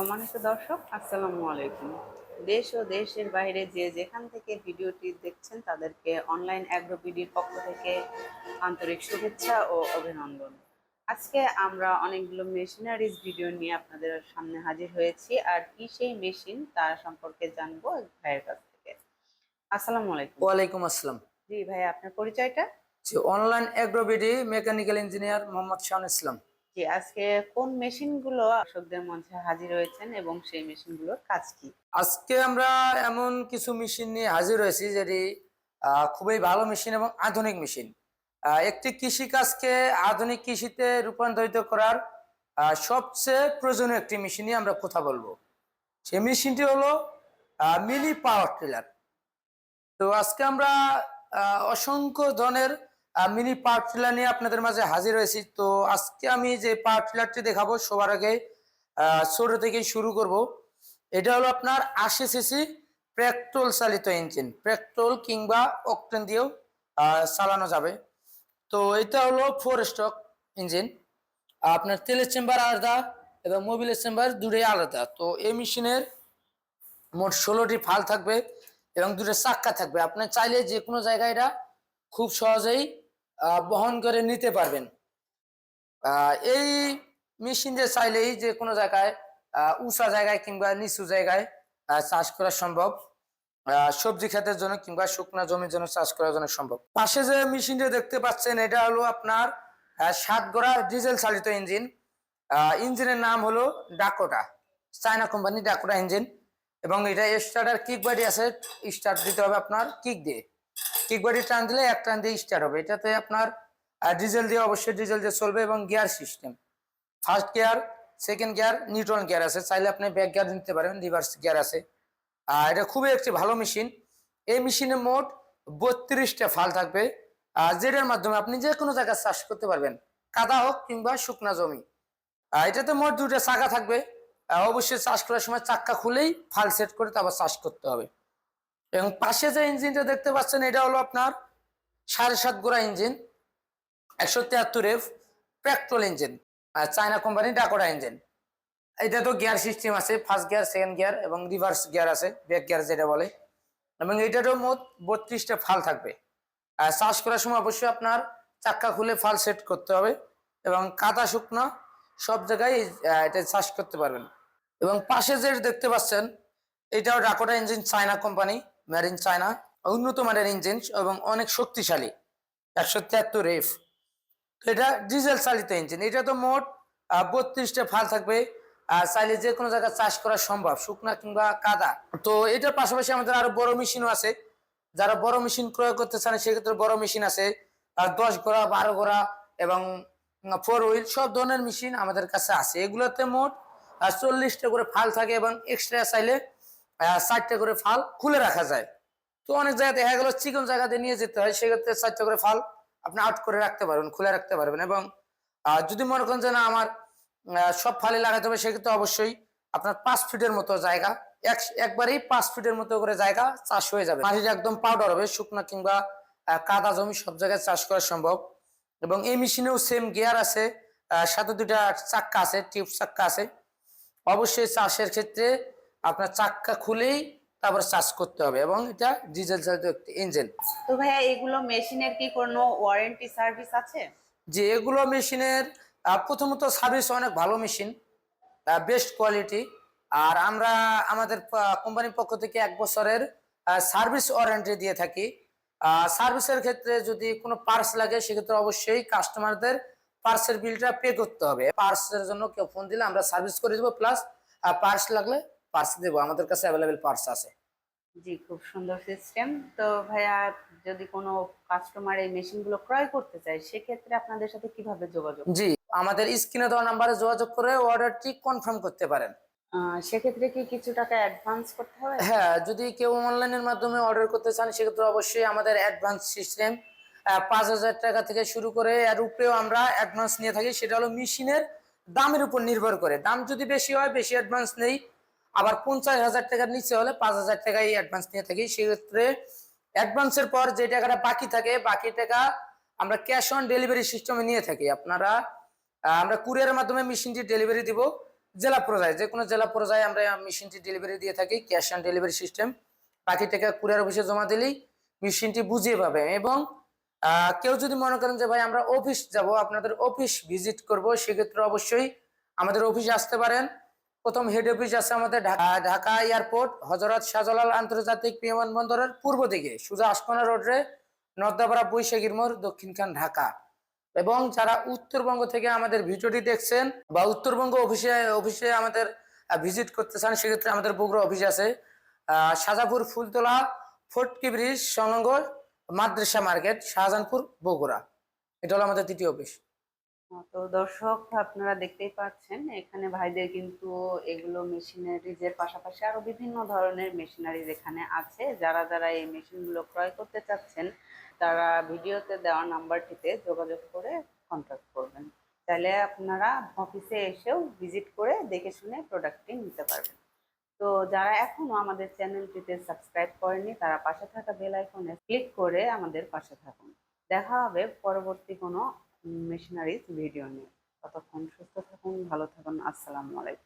সম্মানিত দর্শক আসসালামু আলাইকুম। দেশ ও দেশের বাইরে যে যেখান থেকে ভিডিওটি দেখছেন তাদেরকে অনলাইন অ্যাগ্রোবিডির পক্ষ থেকে আন্তরিক শুভেচ্ছা ও অভিনন্দন। আজকে আমরা অনেকগুলো মেশিনারিজ ভিডিও নিয়ে আপনাদের সামনে হাজির হয়েছি আর কি সেই মেশিন তার সম্পর্কে জানব ভাইয়ের কাছ থেকে। আসসালামু আলাইকুম। ওয়ালাইকুম আসসালাম। জি ভাই আপনার পরিচয়টা? Online agro BD mechanical engineer Mohammad Shahan Islam. জি আজকে কোন মেশিনগুলো দর্শকদের মধ্যে হাজির হয়েছেন এবং সেই মেশিনগুলোর কাজ কি? আজকে আমরা এমন কিছু মেশিন নিয়ে হাজির হয়েছি যেটি খুবই ভালো মেশিন এবং আধুনিক মেশিন। একটি কৃষিকাজকে আধুনিক কৃষিতে রূপান্তরিত করার সবচেয়ে প্রয়োজনীয় একটি মেশিন নিয়ে আমরা কথা বলব। সেই মেশিনটি হলো মিনি পাওয়ার টিলার। তো আজকে আমরা অসংখ্য ধরনের মিনি পাওয়ার টিলার নিয়ে আপনাদের মাঝে হাজির হয়েছি। তো আজকে আমি যে পাওয়ার টিলারটি দেখাবো, সবার আগে ছোট থেকেই শুরু করব। এটা হলো আপনার আশি সিসি পেট্রোল চালিত ইঞ্জিন। পেট্রোল কিংবা অকটেন দিয়েও চালানো যাবে। তো এটা হলো ফোর স্টক ইঞ্জিন। আপনার তেলের চেম্বার আলাদা এবং মোবিলের চেম্বার দুটোই আলাদা। তো এই মেশিনের মোট ষোলোটি ফাল থাকবে এবং দুটো চাক্কা থাকবে। আপনি চাইলে যে কোনো জায়গায় এটা খুব সহজেই বহন করে নিতে পারবেন। এই মেশিন দিয়ে চাইলেই যে কোনো জায়গায় উঁচা জায়গায় কিংবা নিচু জায়গায় চাষ করা সম্ভব। সবজি ক্ষেতের জন্য কিংবা শুকনা জমির জন্য চাষ করার জন্য সম্ভব। পাশে যে মেশিন মেশিনটা দেখতে পাচ্ছেন, এটা হলো আপনার সাত গোড়া ডিজেল চালিত ইঞ্জিন। ইঞ্জিনের নাম হলো Dakota, China company Dakota engine. এবং এটা স্টার্টার কিক বাড়ি আছে, স্টার্ট দিতে হবে আপনার কিক দিয়ে। কিক বাড়ি টান দিলে এক টান দিয়ে স্টার্ট হবে। এটাতে আপনার ডিজেল দিয়ে অবশ্যই ডিজেল দিয়ে চলবে এবং gear system first gear second gear neutral gear আছে। চাইলে আপনি ব্যাক গিয়ার নিতে পারেন রিভার্স গিয়ার আছে। আর এটা খুবই একটি ভালো মেশিন এই মেশিনে মোট বত্রিশটা ফাল থাকবে। আর যেটার মাধ্যমে আপনি যে কোনো জায়গায় চাষ করতে পারবেন। কাদা হোক কিংবা শুকনা জমি। এটাতে মোট দুটো চাকা থাকবে। অবশ্যই চাষ করার সময় চাক্কা খুলেই ফাল সেট করে তারপর চাষ করতে হবে। এবং পাশে যে ইঞ্জিনটা দেখতে পাচ্ছেন, এটা হলো আপনার সাড়ে সাত গোড়া ইঞ্জিন, একশো তিয়াত্তর এফ পেট্রোল ইঞ্জিন, আর চায়না কোম্পানি ডাকোটা ইঞ্জিন। এটা তো গিয়ার সিস্টেম আছে, ফার্স্ট গিয়ার, সেকেন্ড গিয়ার এবং রিভার্স গিয়ার আছে, ব্যাক গিয়ার যেটা বলে। এবং এটারও মোট বত্রিশটা ফাল থাকবে। আর চাষ করার সময় অবশ্যই আপনার চাক্কা খুলে ফাল সেট করতে হবে এবং কাদা শুকনো সব জায়গায় এটা চাষ করতে পারবেন। এবং পাশে যে দেখতে পাচ্ছেন, এটাও Dakota engine China company. Made in China উন্নত মানের ইঞ্জিন এবং অনেক শক্তিশালী। একশো তিয়াত্তর এফ এটা ডিজেল চালিত ইঞ্জিন এটা তো মোট বত্রিশটা ফাল থাকবে। আর চাইলে যে কোনো জায়গায় চাষ করা সম্ভব, শুকনা কিংবা কাদা। তো এটার পাশাপাশি আমাদের আরও বড় মেশিনও আছে। যারা বড় মেশিন ক্রয় করতে চান, সেক্ষেত্রে বড় মেশিন আছে। আর দশ গোড়া, বারো গোড়া এবং ফোর হুইল সব ধরনের মেশিন আমাদের কাছে আছে। এগুলোতে মোট চল্লিশটা করে ফাল থাকে এবং এক্সট্রা চাইলে ষাটটা করে ফাল খুলে রাখা যায়। তো অনেক জায়গায় দেখা গেল চিকন জায়গাতে নিয়ে যেতে হয়, সেক্ষেত্রে চারটা করে ফাল আপনি আউট করে রাখতে পারবেন, খুলে রাখতে পারবেন এবং যদি মনে করেন যে না আমার সব ফালে লাগাতে হবে, সেক্ষেত্রে অবশ্যই আপনার পাঁচ ফিটের মতো জায়গা, এক, একবারেই পাঁচ ফিটের মতো করে জায়গা চাষ হয়ে যাবে। মাটিটা একদম পাউডার হবে, শুকনো কিংবা কাদা জমি সব জায়গায় চাষ করা সম্ভব। এবং এই মেশিনেও সেম গিয়ার আছে সাথে দুটা চাক্কা আছে টিউব চাক্কা আছে। অবশ্যই চাষের ক্ষেত্রে আপনার চাক্কা খুলেই তারপর চার্জ করতে হবে এবং এটা ডিজেল চালিত একটি ইঞ্জিন তো ভাইয়া এগুলো মেশিনের কি কোনো ওয়ারেন্টি সার্ভিস আছে? যে এগুলো মেশিনের প্রথমত সার্ভিস অনেক ভালো মেশিন বেস্ট কোয়ালিটি আর আমরা আমাদের কোম্পানির পক্ষ থেকে এক বছরের সার্ভিস ওয়ারেন্টি দিয়ে থাকি। সার্ভিসের ক্ষেত্রে যদি কোনো পার্স লাগে সেক্ষেত্রে অবশ্যই কাস্টমারদের পার্সের বিলটা পে করতে হবে। পার্সের জন্য কেউ ফোন দিলে আমরা সার্ভিস করে দেবো প্লাস পার্স লাগলে পার্স দেবো। আমাদের কাছে অ্যাভেলেবেল পার্স আছে। জি খুব সুন্দর সিস্টেম তো ভাইয়া যদি কোনো কাস্টমার এই মেশিনগুলো ক্রয় করতে চায় সেক্ষেত্রে আপনাদের সাথে কীভাবে যোগাযোগ জি আমাদের স্ক্রিনে দেওয়া নাম্বারে যোগাযোগ করে অর্ডারটি কনফার্ম করতে পারেন। সেক্ষেত্রে কি কিছু টাকা অ্যাডভান্স করতে হবে? হ্যাঁ যদি কেউ অনলাইনের মাধ্যমে অর্ডার করতে চান সেক্ষেত্রে অবশ্যই আমাদের অ্যাডভান্স সিস্টেম পাঁচ হাজার টাকা থেকে শুরু করে এর উপরেও আমরা অ্যাডভান্স নিয়ে থাকি। সেটা হলো মেশিনের দামের উপর নির্ভর করে। দাম যদি বেশি হয় বেশি অ্যাডভান্স নেই। আবার পঞ্চাশ হাজার টাকার নিচে হলে পাঁচ হাজার টাকাই অ্যাডভান্স নিয়ে থাকি। সেক্ষেত্রে অ্যাডভান্সের পর যে টাকাটা বাকি থাকে, বাকি টাকা আমরা ক্যাশ অন ডেলিভারি সিস্টেমে নিয়ে থাকি। আপনারা আমরা কুরিয়ারের মাধ্যমে মেশিনটি ডেলিভারি দিব। জেলা পর্যায়ে, যে কোনো জেলা পর্যায়ে আমরা মেশিনটি ডেলিভারি দিয়ে থাকি ক্যাশ অন ডেলিভারি সিস্টেম বাকি টাকা কুরিয়ার অফিসে জমা দিলেই মেশিনটি বুঝিয়ে পাবে। এবং কেউ যদি মনে করেন যে, ভাই, আমরা অফিস যাব, আপনাদের অফিস ভিজিট করব, সেক্ষেত্রে অবশ্যই আমাদের অফিসে আসতে পারেন। প্রথম হেড অফিস আছে আমাদের ঢাকা এয়ারপোর্ট হজরত শাহজালাল আন্তর্জাতিক বিমানবন্দরের পূর্ব দিকে, সুজা আসকোনা রোডে নর্দাপাড়া বৈশাখীর মোড় দক্ষিণখান ঢাকা। এবং যারা উত্তরবঙ্গ থেকে আমাদের ভিডিওটি দেখছেন বা উত্তরবঙ্গ অফিসে অফিসে আমাদের ভিজিট করতে চান, সেক্ষেত্রে আমাদের বগুড়া অফিস আছে সাজাপুর ফুলতলা ফোর্টকি ব্রিজ সংলগ্ন মাদ্রাসা মার্কেট শাহজাহানপুর, বগুড়া। এটা হলো আমাদের তৃতীয় অফিস তো দর্শক, আপনারা দেখতেই পাচ্ছেন, এখানে ভাইদের কিন্তু এগুলো মেশিনারিজের পাশাপাশি আরও বিভিন্ন ধরনের মেশিনারিজ এখানে আছে। যারা যারা এই মেশিনগুলো ক্রয় করতে চাচ্ছেন, তারা ভিডিওতে দেওয়া নাম্বারটিতে যোগাযোগ করে কন্ট্যাক্ট করবেন। তাহলে আপনারা অফিসে এসেও ভিজিট করে দেখে শুনে প্রোডাক্টটি নিতে পারবেন। তো যারা এখনও আমাদের চ্যানেলটিতে সাবস্ক্রাইব করেনি তারা পাশে থাকা বেল আইকনে ক্লিক করে আমাদের পাশে থাকুন। দেখা হবে পরবর্তী কোনো মেশিনারিজ ভিডিও নিয়ে। ততক্ষণ সুস্থ থাকুন ভালো থাকুন আসসালামু আলাইকুম।